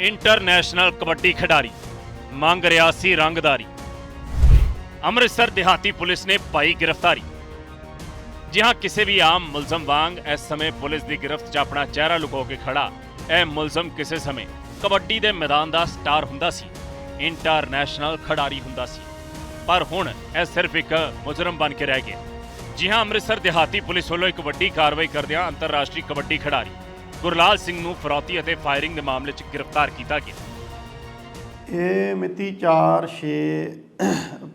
International kabaddi ਖਿਡਾਰੀ, ਮੰਗ ਰਿਹਾ ਸੀ ਰੰਗਦਾਰੀ। ਅੰਮ੍ਰਿਤਸਰ ਦਿਹਾਤੀ ਪੁਲਿਸ ਨੇ ਪਾਈ ਗ੍ਰਿਫਤਾਰੀ। ਜਿਹਾਂ ਕਿਸੇ ਵੀ ਆਮ ਮੁਲਜ਼ਮ ਵਾਂਗ ਇਸ ਸਮੇਂ ਪੁਲਿਸ ਦੀ ਗ੍ਰਿਫਤ 'ਚ ਆਪਣਾ ਚਿਹਰਾ ਲੁਕੋ ਕੇ ਖੜਾ। ਇਹ ਮੁਲਜ਼ਮ ਕਿਸੇ ਸਮੇਂ ਕਬੱਡੀ ਦੇ ਮੈਦਾਨ ਦਾ ਸਟਾਰ ਹੁੰਦਾ ਸੀ, ਇੰਟਰਨੈਸ਼ਨਲ ਖਿਡਾਰੀ ਹੁੰਦਾ ਸੀ। ਪਰ ਹੁਣ ਇਹ ਸਿਰਫ ਇੱਕ ਮੁਜਰਮ ਬਣ ਕੇ ਰਹਿ ਗਿਆ। ਜੀ ਹਾਂ, ਅੰਮ੍ਰਿਤਸਰ ਦਿਹਾਤੀ ਪੁਲਿਸ ਵੱਲੋਂ ਇੱਕ ਵੱਡੀ ਕਾਰਵਾਈ ਕਰਦਿਆਂ ਅੰਤਰਰਾਸ਼ਟਰੀ ਕਬੱਡੀ ਖਿਡਾਰੀ ਗੁਰਲਾਲ ਸਿੰਘ ਨੂੰ ਫਰੌਤੀ ਅਤੇ ਫਾਇਰਿੰਗ ਦੇ ਮਾਮਲੇ 'ਚ ਗ੍ਰਿਫਤਾਰ ਕੀਤਾ ਗਿਆ। ਇਹ ਮਿਤੀ 4 6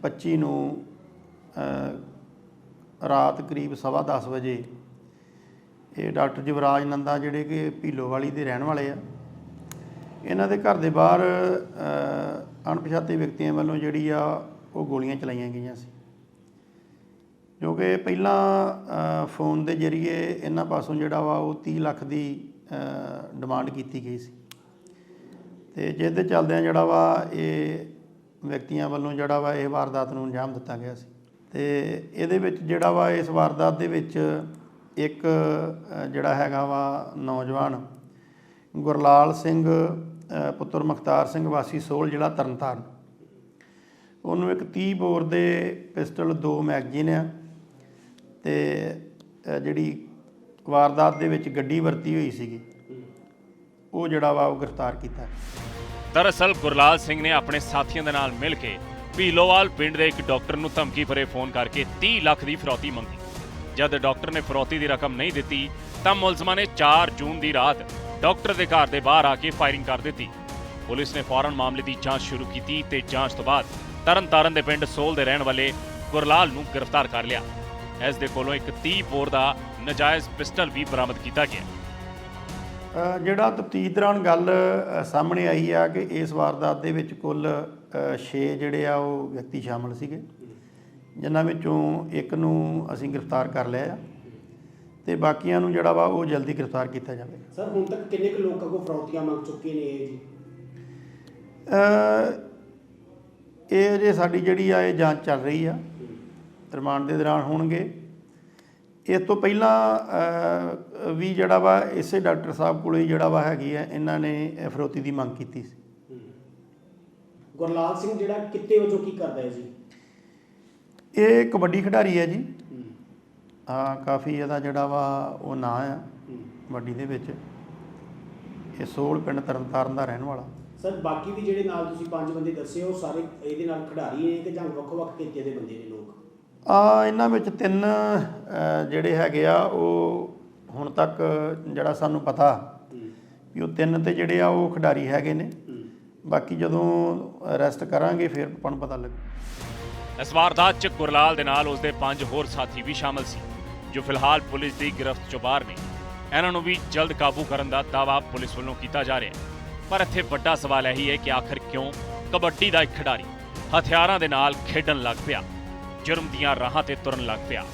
25 ਨੂੰ ਰਾਤ ਕਰੀਬ ਸਵਾ ਦਸ ਵਜੇ ਇਹ ਡਾਕਟਰ ਜਵਰਾਜ ਨੰਦਾ ਜਿਹੜੇ ਕਿ ਭੀਲੋਵਾਲੀ ਦੇ ਰਹਿਣ ਵਾਲੇ ਆ, ਇਹਨਾਂ ਦੇ ਘਰ ਦੇ ਬਾਹਰ ਅਣਪਛਾਤੇ ਵਿਅਕਤੀਆਂ ਵੱਲੋਂ ਜਿਹੜੀ ਆ ਉਹ ਗੋਲੀਆਂ ਚਲਾਈਆਂ ਗਈਆਂ ਸੀ। ਜੋ ਕਿ ਪਹਿਲਾਂ ਫੋਨ ਦੇ ਜ਼ਰੀਏ ਇਹਨਾਂ ਪਾਸੋਂ ਜਿਹੜਾ ਵਾ ਉਹ 30 ਲੱਖ ਦੀ ਡਿਮਾਂਡ ਕੀਤੀ ਗਈ ਸੀ। ਤੇ ਜਿਹਦੇ ਚੱਲਦਿਆਂ ਜਿਹੜਾ ਵਾ ਇਹ ਵਿਅਕਤੀਆਂ ਵੱਲੋਂ ਜਿਹੜਾ ਵਾ ਇਹ ਵਾਰਦਾਤ ਨੂੰ ਅੰਜਾਮ ਦਿੱਤਾ ਗਿਆ ਸੀ। ਤੇ ਇਹਦੇ ਵਿੱਚ ਜਿਹੜਾ ਵਾ ਇਸ ਵਾਰਦਾਤ ਦੇ ਵਿੱਚ ਇੱਕ ਜਿਹੜਾ ਹੈਗਾ ਵਾ ਨੌਜਵਾਨ ਗੁਰਲਾਲ ਸਿੰਘ ਪੁੱਤਰ ਮੁਖਤਾਰ ਸਿੰਘ ਵਾਸੀ ਸੋਲ ਜਿਹੜਾ ਤਰਨਤਾਰਨ। ਉਹਨੂੰ ਇੱਕ 30 ਬੋਰ ਦੇ ਪਿਸਟਲ, ਦੋ ਮੈਗਜ਼ੀਨ ਆ ਤੇ ਜਿਹੜੀ ਵਾਰਦਾਤ ਦੇ ਵਿੱਚ ਗੱਡੀ ਵਰਤੀ ਹੋਈ ਸੀਗੀ। ਉਹ ਜਿਹੜਾ ਵਾ ਉਹ ਗ੍ਰਿਫਤਾਰ ਕੀਤਾ। ਦਰਅਸਲ ਗੁਰਲਾਲ ਸਿੰਘ ਨੇ ਆਪਣੇ ਸਾਥੀਆਂ ਦੇ ਨਾਲ ਮਿਲ ਕੇ ਭੀਲੋਵਾਲ ਪਿੰਡ ਦੇ ਇੱਕ ਡਾਕਟਰ ਨੂੰ ਧਮਕੀ ਭਰੇ ਫੋਨ ਕਰਕੇ 30 ਲੱਖ ਦੀ ਫਰੌਤੀ ਮੰਗੀ। ਜਦ ਡਾਕਟਰ ਨੇ ਫਰੌਤੀ ਦੀ ਰਕਮ ਨਹੀਂ ਦਿੱਤੀ, ਤਾਂ ਮੁਲਜ਼ਮਾਂ ਨੇ 4 ਜੂਨ ਦੀ ਰਾਤ ਡਾਕਟਰ ਦੇ ਘਰ ਦੇ ਬਾਹਰ ਆ ਕੇ ਫਾਇਰਿੰਗ ਕਰ ਦਿੱਤੀ। ਪੁਲਿਸ ਨੇ ਫੌਰਨ ਮਾਮਲੇ ਦੀ ਜਾਂਚ ਸ਼ੁਰੂ ਕੀਤੀ ਤੇ ਜਾਂਚ ਤੋਂ ਬਾਅਦ ਤਰਨਤਾਰਨ ਦੇ ਪਿੰਡ ਸੋਲ ਦੇ ਰਹਿਣ ਵਾਲੇ ਗੁਰਲਾਲ ਨੂੰ ਗ੍ਰਿਫਤਾਰ ਕਰ ਲਿਆ। ਇਸ ਦੇ ਕੋਲੋਂ ਇੱਕ 30 ਬੋਰ ਦਾ ਨਜਾਇਜ਼ ਪਿਸਟਲ ਵੀ ਬਰਾਮਦ ਕੀਤਾ ਗਿਆ। ਜਿਹੜਾ ਤਫਤੀਸ਼ ਦੌਰਾਨ ਗੱਲ ਸਾਹਮਣੇ ਆਈ ਆ ਕਿ ਇਸ ਵਾਰਦਾਤ ਦੇ ਵਿੱਚ ਕੁੱਲ 6 ਜਿਹੜੇ ਆ ਉਹ ਵਿਅਕਤੀ ਸ਼ਾਮਲ ਸੀਗੇ। ਜਿਨ੍ਹਾਂ ਵਿੱਚੋਂ ਇੱਕ ਨੂੰ ਅਸੀਂ ਗ੍ਰਿਫਤਾਰ ਕਰ ਲਿਆ ਆ ਤੇ ਬਾਕੀਆਂ ਨੂੰ ਜਿਹੜਾ ਵਾ ਉਹ ਜਲਦੀ ਗ੍ਰਿਫਤਾਰ ਕੀਤਾ ਜਾਵੇਗਾ ਸਰ ਹੁਣ ਤੱਕ ਕਿੰਨੇ ਕੁ ਲੋਕਾਂ ਕੋ ਫਰੌਤੀਆਂ ਮੰਗ ਚੁੱਕੇ ਨੇ ਇਹ ਜੀ? ਅ, ਇਹ ਜੇ ਸਾਡੀ ਜਿਹੜੀ ਆ ਇਹ ਜਾਂਚ ਚੱਲ ਰਹੀ ਆ। ਰਿਮਾਂਡ ਦੇ ਦੌਰਾਨ ਹੋਣਗੇ। ਇਸ ਤੋਂ ਪਹਿਲਾਂ ਵੀ ਜਿਹੜਾ ਵਾ ਇਸੇ ਡਾਕਟਰ ਸਾਹਿਬ ਕੋਲੇ ਹੀ ਜਿਹੜਾ ਵਾ ਹੈਗੀ ਆ ਇਹਨਾਂ ਨੇ ਫਰੋਤੀ ਦੀ ਮੰਗ ਕੀਤੀ ਸੀ। ਗੁਰਲਾਲ ਸਿੰਘ ਜਿਹੜਾ ਕਿੱਤੇ ਵਜੋਂ ਕੀ ਕਰਦਾ ਹੈ ਜੀ? ਇਹ ਕਬੱਡੀ ਖਿਡਾਰੀ ਹੈ ਜੀ। ਹਾਂ। ਕਾਫੀ ਇਹਦਾ ਜਿਹੜਾ ਵਾ ਉਹ ਨਾਂ ਆ ਕਬੱਡੀ ਦੇ ਵਿੱਚ। ਇਹ ਸੋਲ ਪਿੰਡ ਤਰਨਤਾਰਨ ਦਾ ਰਹਿਣ ਵਾਲਾ। ਸਰ ਬਾਕੀ ਵੀ ਜਿਹੜੇ ਨਾਲ ਤੁਸੀਂ ਪੰਜ ਬੰਦੇ ਦੱਸੇ ਉਹ ਸਾਰੇ ਇਹਦੇ ਨਾਲ ਖਿਡਾਰੀ ਨੇ ਕਿ ਜਾਂ ਵੱਖ-ਵੱਖ ਕਿੱਤੇ ਦੇ ਬੰਦੇ ਨੇ ਲੋਕ? ਆ ਇਹਨਾਂ ਵਿੱਚ ਤਿੰਨ ਜਿਹੜੇ ਹੈਗੇ ਆ, ਉਹ ਹੁਣ ਤੱਕ ਜਿਹੜਾ ਸਾਨੂੰ ਪਤਾ ਵੀ ਉਹ ਤਿੰਨ ਤੇ ਜਿਹੜੇ ਆ, ਉਹ ਖਿਡਾਰੀ ਹੈਗੇ ਨੇ। ਬਾਕੀ ਜਦੋਂ ਅਰੈਸਟ ਕਰਾਂਗੇ, ਫਿਰ ਆਪਾਂ ਨੂੰ ਪਤਾ ਲੱਗੂ। ਇਸ ਵਾਰਦਾਤ 'ਚ ਗੁਰਲਾਲ ਦੇ ਨਾਲ ਉਸਦੇ ਪੰਜ ਹੋਰ ਸਾਥੀ ਵੀ ਸ਼ਾਮਲ ਸੀ, ਜੋ ਫਿਲਹਾਲ ਪੁਲਿਸ ਦੀ ਗ੍ਰਿਫਤ 'ਚੋਂ ਬਾਹਰ ਨੇ। ਇਹਨਾਂ ਨੂੰ ਵੀ ਜਲਦ ਕਾਬੂ ਕਰਨ ਦਾ ਦਾਅਵਾ ਪੁਲਿਸ ਵੱਲੋਂ ਕੀਤਾ ਜਾ ਰਿਹਾ ਹੈ। ਪਰ ਇੱਥੇ ਵੱਡਾ ਸਵਾਲ ਇਹੀ ਹੈ ਕਿ ਆਖਰ ਕਿਉਂ ਕਬੱਡੀ ਦਾ ਇੱਕ ਖਿਡਾਰੀ ਹਥਿਆਰਾਂ ਦੇ ਨਾਲ ਖੇਡਣ ਲੱਗ ਪਿਆ? ਜੁਰਮ ਦੀਆਂ ਰਾਹਾਂ ਤੇ ਤੁਰਨ ਲੱਗ ਪਿਆ।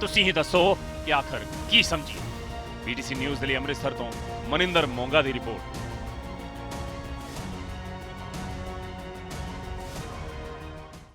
ਤੁਸੀਂ ਹੀ ਦੱਸੋ ਕਿ ਆਖਰ ਕੀ ਸਮਝੀ? ਬੀਟੀਸੀ ਨਿਊਜ਼ ਦੇ ਲਈ ਅੰਮ੍ਰਿਤਸਰ ਤੋਂ ਮਨਿੰਦਰ ਮੋਂਗਾ ਦੀ ਰਿਪੋਰਟ।